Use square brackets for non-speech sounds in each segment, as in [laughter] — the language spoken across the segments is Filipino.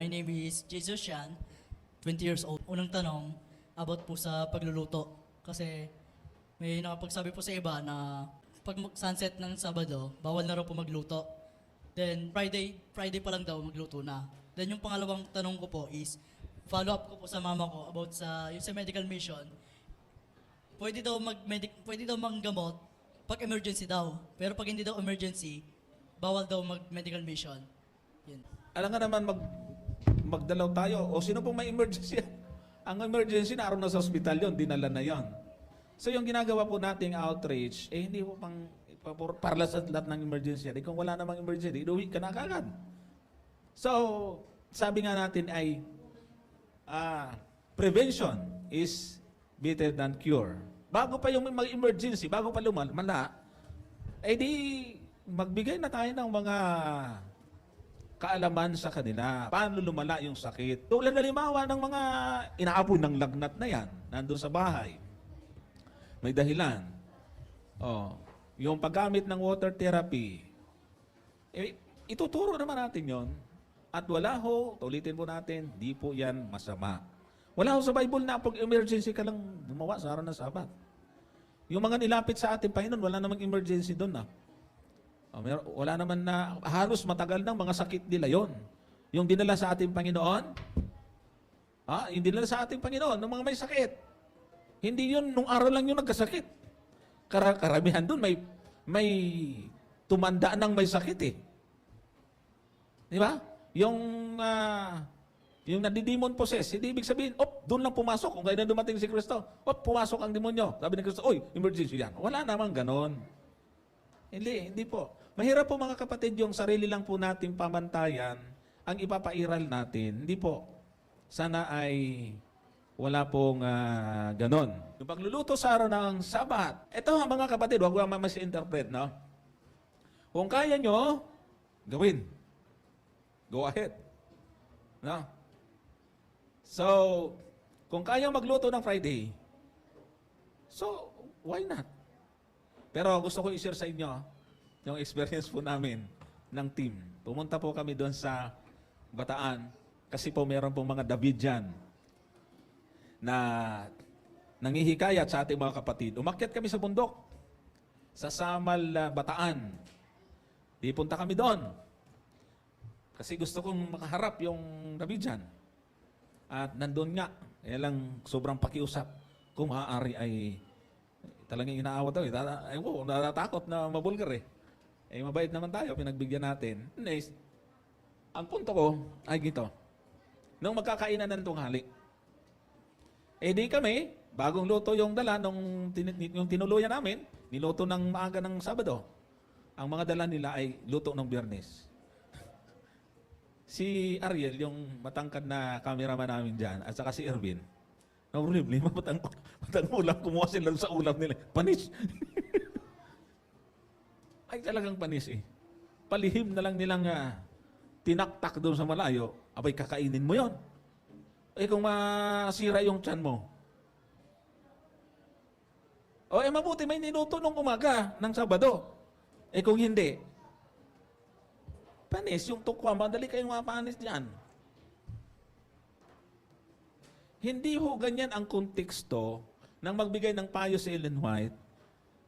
My name is Jesus Shan, 20 years old. Unang tanong, about po sa pagluluto. Kasi may nakapagsabi po sa iba na pag sunset ng Sabado, bawal na raw po magluto. Then Friday, Friday pa lang daw magluto na. Then yung pangalawang tanong ko po is, follow up ko po sa mama ko about sa, yung sa medical mission. Pwede daw mag medic, pwede daw manggamot pag emergency daw. Pero pag hindi daw emergency, bawal daw mag medical mission. Yun. Alam nga naman mag magdalaw tayo. O sino pong may emergency? [laughs] Ang emergency naroon na sa ospital yon, dinala na yon. So yung ginagawa po nating outreach, eh hindi po pang ipapor- para sa lahat ng emergency. Eh, kung wala namang emergency, inuwi ka na kagad. So, sabi nga natin ay ah, prevention is better than cure. Bago pa yung may emergency, bago pa lumala, eh di magbigay na tayo ng mga kaalaman sa kanila. Paano lumala yung sakit? Tulad na limawa ng mga inaapoy ng lagnat na yan, nandun sa bahay. May dahilan. Oh, yung paggamit ng water therapy, eh, ituturo naman natin yon. At wala ho, ulitin po natin, di po yan masama. Wala ho sa Bible na pag emergency ka lang gumawa sa araw ng Sabat. Yung mga nilapit sa ating Panginoon, wala namang emergency doon na. Mer- wala naman na halos matagal ng mga sakit nila yon. Yung dinala sa ating Panginoon, ah, yung dinala sa ating Panginoon ng mga may sakit. Hindi yun nung araw lang yung nagkasakit. Kara- karamihan doon may may tumanda ng may sakit eh. Di ba? Yung ah, yung nadidemon possess, hindi ibig sabihin, op, doon lang pumasok. Kung kailan dumating si Kristo, op, pumasok ang demonyo. Sabi ni Kristo, oy, emergency yan. Wala namang ganon. Hindi, hindi po. Mahirap po mga kapatid yung sarili lang po nating pamantayan ang ipapairal natin. Hindi po. Sana ay wala pong ah, ganon. Yung pagluluto sa araw ng Sabat. Ito mga kapatid, huwag mo mas-interpret, no? Kung kaya nyo, gawin. Go ahead. No? So, kung kaya magluto ng Friday, so, why not? Pero gusto ko i-share sa inyo yung experience po namin ng team. Pumunta po kami doon sa Bataan kasi po meron pong mga David dyan na nangihikayat sa ating mga kapatid. Umakyat kami sa bundok sa Samal, ah, Bataan. Di punta kami doon. Kasi gusto kong makaharap yung David dyan. At nandun nga, kaya lang sobrang pakiusap. Kung maaari ay talagang inaawat daw. Eh. Tata- Ay, wow, natatakot na mabulgar eh. Eh, mabait naman tayo, pinagbigyan natin. Nice. Ang punto ko ay gito. Nung magkakainan ng tunghali, eh di kami, bagong luto yung dala nung tin- yung tinuluyan namin, niluto ng maaga ng Sabado. Ang mga dala nila ay luto ng Biyernes. [laughs] Si Ariel, yung matangkad na cameraman namin dyan, at saka si Erwin, no problema, matang, matang ulam, kumuha sila sa ulam nila. Panis. ay talagang panis eh. Palihim na lang nilang ah, tinaktak doon sa malayo, abay kakainin mo yon. Eh kung masira yung tiyan mo, o eh mabuti may niluto nung umaga ng Sabado. Eh kung hindi, panis yung tukwa, madali kayong mapanis diyan. Hindi ho ganyan ang konteksto ng magbigay ng payo si Ellen White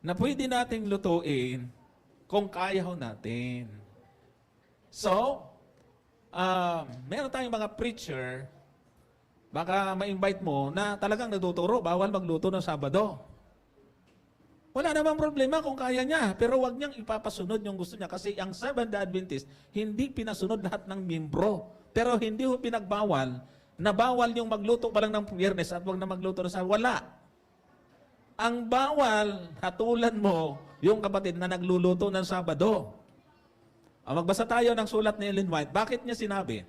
na pwede nating lutuin kung kaya ho natin. So, ah, meron tayong mga preacher, baka ma-invite mo na talagang nagtuturo, bawal magluto ng Sabado. Wala namang problema kung kaya niya, pero wag niyang ipapasunod yung gusto niya kasi ang Seventh-day Adventist, hindi pinasunod lahat ng membro. Pero hindi ho pinagbawal na bawal yung magluto pa lang ng biyernes at wag na magluto na sa wala. Ang bawal, hatulan mo yung kapatid na nagluluto ng Sabado. Ah, magbasa tayo ng sulat ni Ellen White. Bakit niya sinabi?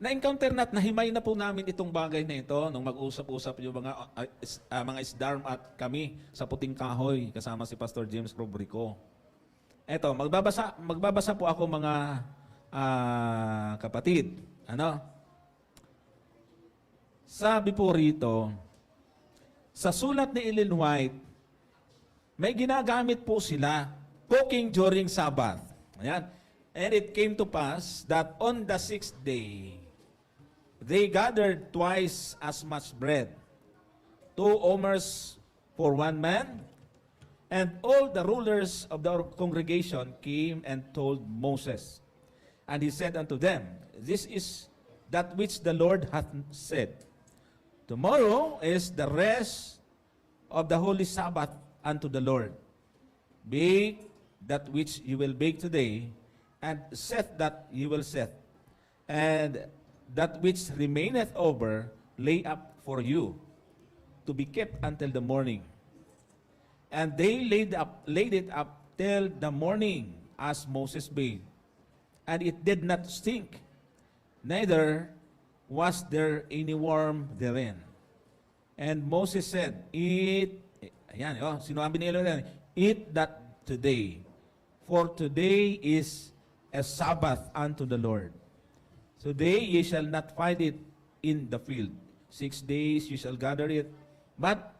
Na-encounter na't nahimay na po namin itong bagay na ito nung mag-usap-usap yung mga uh, ah, mga isdarm at kami sa Puting Kahoy kasama si Pastor James Robrico. Eto, magbabasa magbabasa po ako mga ah, kapatid. Ano? Sabi po rito, sa sulat ni Ellen White, may ginagamit po sila cooking during Sabbath. Ayan. And it came to pass that on the sixth day, they gathered twice as much bread, two omers for one man, and all the rulers of the congregation came and told Moses. And he said unto them, This is that which the Lord hath said. Tomorrow is the rest of the holy Sabbath unto the Lord. Bake that which you will bake today, and set that you will set, and that which remaineth over, lay up for you, to be kept until the morning. And they laid up laid it up till the morning, as Moses bade. And it did not stink, neither was there any worm therein. And Moses said, Eat, ayan, oh, sinabi ni Elohim, Eat that today, for today is a Sabbath unto the Lord. Today ye shall not find it in the field. Six days you shall gather it. But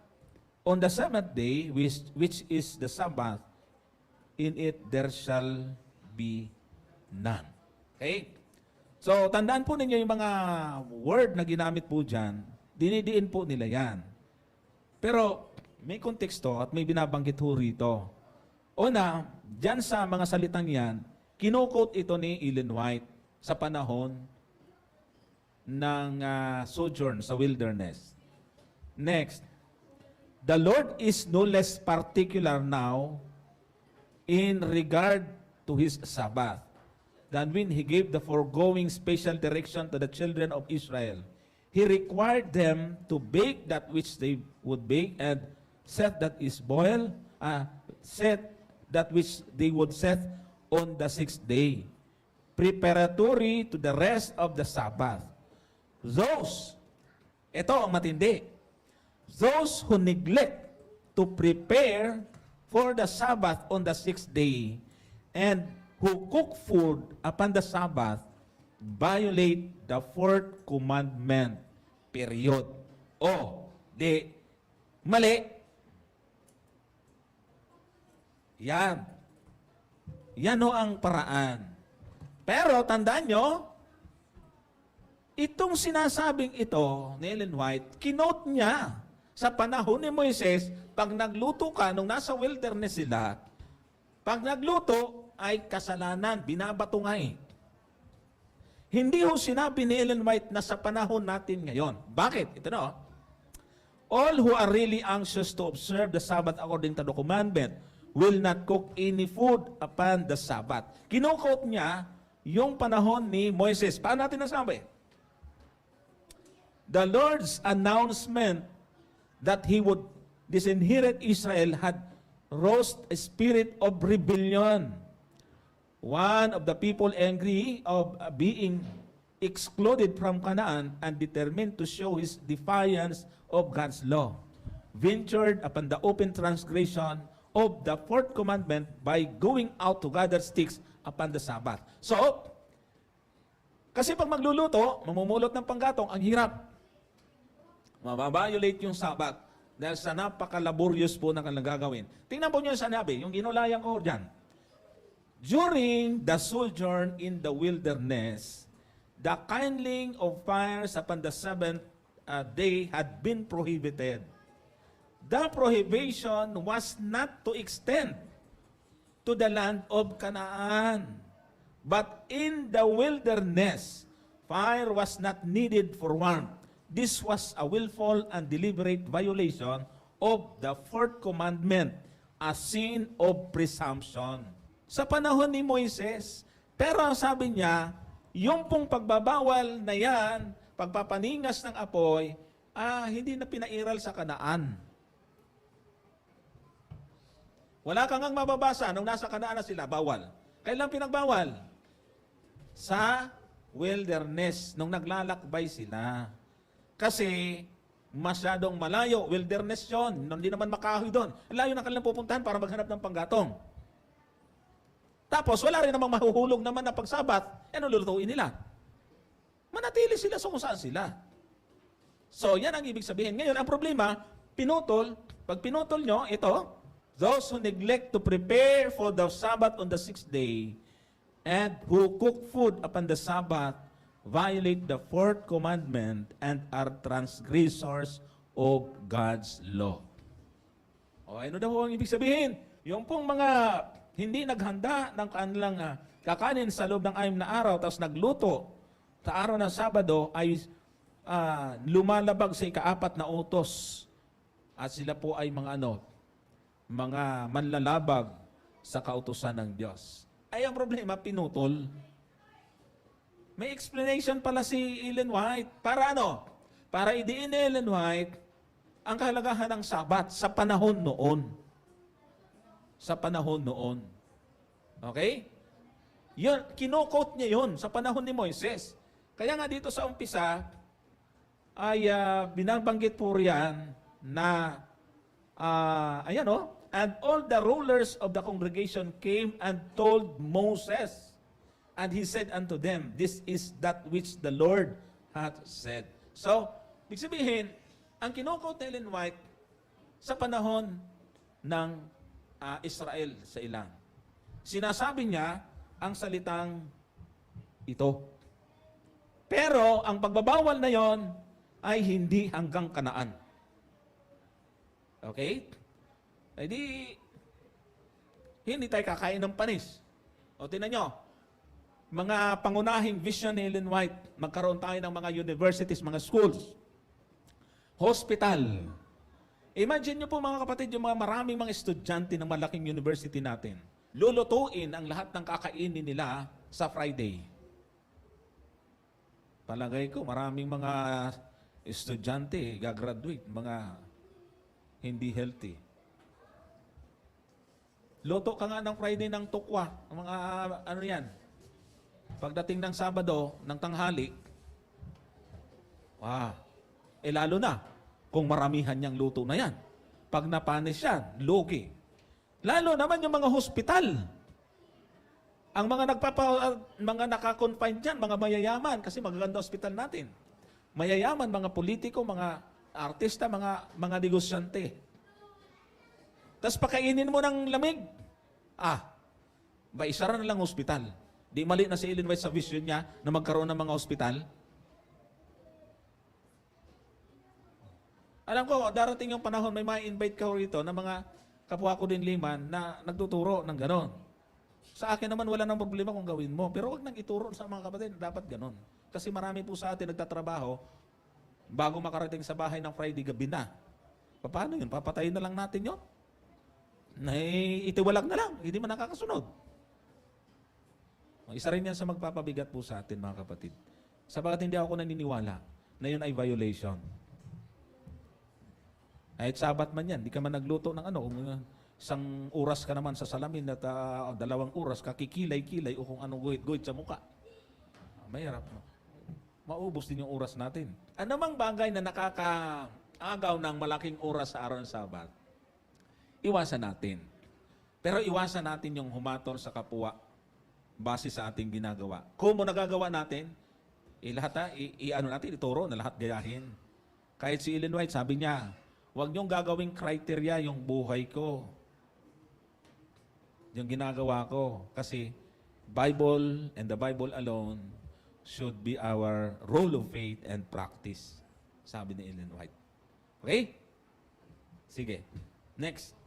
on the seventh day, which, which is the Sabbath, in it there shall be none. Okay? So, tandaan po ninyo yung mga word na ginamit po dyan, dinidiin po nila yan. Pero, may konteksto at may binabanggit ho rito. Una, dyan sa mga salitang yan, kinokot ito ni Ellen White sa panahon ng ah, sojourn sa wilderness. Next, the Lord is no less particular now in regard to His Sabbath than when He gave the foregoing special direction to the children of Israel. He required them to bake that which they would bake and set that is boiled, uh, set that which they would set on the sixth day, preparatory to the rest of the Sabbath. Those, ito ang matindi, those who neglect to prepare for the Sabbath on the sixth day and who cook food upon the Sabbath violate the fourth commandment. Period. O, di, mali. Yan. Yan o ang paraan. Pero tandaan nyo, itong sinasabing ito ni Ellen White, kinote niya sa panahon ni Moises, pag nagluto ka, nung nasa wilderness sila, pag nagluto ay kasalanan, binabato nga eh. Hindi ho sinabi ni Ellen White na sa panahon natin ngayon. Bakit? Ito na oh. All who are really anxious to observe the Sabbath according to the commandment will not cook any food upon the Sabbath. Kinukot niya yung panahon ni Moises. Paano natin nasabi? The Lord's announcement that He would disinherit Israel had roused a spirit of rebellion. One of the people angry of uh, being excluded from Canaan and determined to show his defiance of God's law, ventured upon the open transgression of the fourth commandment by going out to gather sticks upon the Sabbath. So, kasi pag magluluto, mamumulot ng panggatong, ang hirap. Mababiolate yung Sabbath dahil sa napaka-laborious po na kanilang gagawin. Tingnan po niyo yung sanabi, yung ginulayang ko dyan. During the sojourn in the wilderness, the kindling of fires upon the seventh uh, day had been prohibited. The prohibition was not to extend to the land of Canaan. But in the wilderness, fire was not needed for warmth. This was a willful and deliberate violation of the fourth commandment, a sin of presumption. Sa panahon ni Moises, pero ang sabi niya, yung pong pagbabawal na yan, pagpapaningas ng apoy, ah, hindi na pinairal sa kanaan. Wala kang ang mababasa nung nasa kanaan na sila, bawal. Kailan pinagbawal? Sa wilderness, nung naglalakbay sila. Kasi masyadong malayo, wilderness yon, hindi naman makahoy doon. Layo na kanilang pupuntahan para maghanap ng panggatong. Tapos wala rin namang mahuhulog naman na pagsabat, ano lulutuin nila? Manatili sila sa kung saan sila. So, yan ang ibig sabihin. Ngayon, ang problema, pinutol, pag pinutol nyo, ito, those who neglect to prepare for the Sabbath on the sixth day, and who cook food upon the Sabbath violate the fourth commandment and are transgressors of God's law. O ano daw ang ibig sabihin? Yung pong mga hindi naghanda ng kanilang ah, kakanin sa loob ng ayam na araw tapos nagluto sa araw ng Sabado ay ah, lumalabag sa ikaapat na utos at sila po ay mga ano, mga manlalabag sa kautusan ng Diyos. Ay ang problema, pinutol. May explanation pala si Ellen White. Para ano? Para idiin ni Ellen White ang kahalagahan ng Sabat sa panahon noon. Sa panahon noon. Okay? Yun, kinokote niya yun sa panahon ni Moises. Kaya nga dito sa umpisa, ay ah, binabanggit po riyan na, ah, ayan o, and all the rulers of the congregation came and told Moses, and he said unto them, This is that which the Lord hath said. So, ibig sabihin, ang kinukote ni Ellen White sa panahon ng ah, Israel sa ilang. Sinasabi niya ang salitang ito. Pero ang pagbabawal na yon ay hindi hanggang kanaan. Okay? Ay di, hindi tayo kakain ng panis. O tinan nyo, mga pangunahing vision ni Ellen White, magkaroon tayo ng mga universities, mga schools, hospital. Imagine nyo po mga kapatid, yung mga maraming mga estudyante ng malaking university natin, lulutuin ang lahat ng kakainin nila sa Friday. Palagay ko, maraming mga estudyante, gagraduate, mga hindi healthy. Luto ka nga ng Friday ng tukwa, mga ano yan. Pagdating ng Sabado, ng tanghali, wow, eh lalo na, kung maramihan niyang luto na yan. Pag napanis yan, lugi. Lalo naman yung mga hospital. Ang mga nagpapa mga nakakonfine diyan, mga mayayaman kasi magaganda ospital natin. Mayayaman, mga politiko, mga artista, mga mga negosyante. Tapos pakainin mo ng lamig. Ah, ba isara na lang ospital. Di mali na si Ellen White sa vision niya na magkaroon ng mga ospital. Alam ko, darating yung panahon, may ma-invite ka rito na mga kapwa ko din liman na nagtuturo ng ganon. Sa akin naman, wala nang problema kung gawin mo. Pero wag nang ituro sa mga kapatid, dapat ganon. Kasi marami po sa atin nagtatrabaho, bago makarating sa bahay ng Friday gabi na. Paano yun? Papatayin na lang natin yun? Na itiwalag na lang, hindi man nakakasunod. Isa rin yan sa magpapabigat po sa atin, mga kapatid. Sabagat hindi ako naniniwala na yun ay violation. Kahit sabat man yan, di ka man nagluto ng ano, uh, isang oras ka naman sa salamin at uh, dalawang oras kakikilay-kilay o kung anong guhit-guhit sa muka. Ah, Mahirap. No? Maubos din yung oras natin. Ano mang bagay na nakakaagaw ng malaking oras sa araw ng Sabat, iwasan natin. Pero iwasan natin yung humator sa kapwa base sa ating ginagawa. Kung mo nagagawa natin, eh, lahat na, i, i- ano natin, ituro na lahat gayahin. Kahit si Ellen White, sabi niya, huwag niyong gagawing criteria yung buhay ko. Yung ginagawa ko. Kasi Bible and the Bible alone should be our role of faith and practice. Sabi ni Ellen White. Okay? Sige. Next.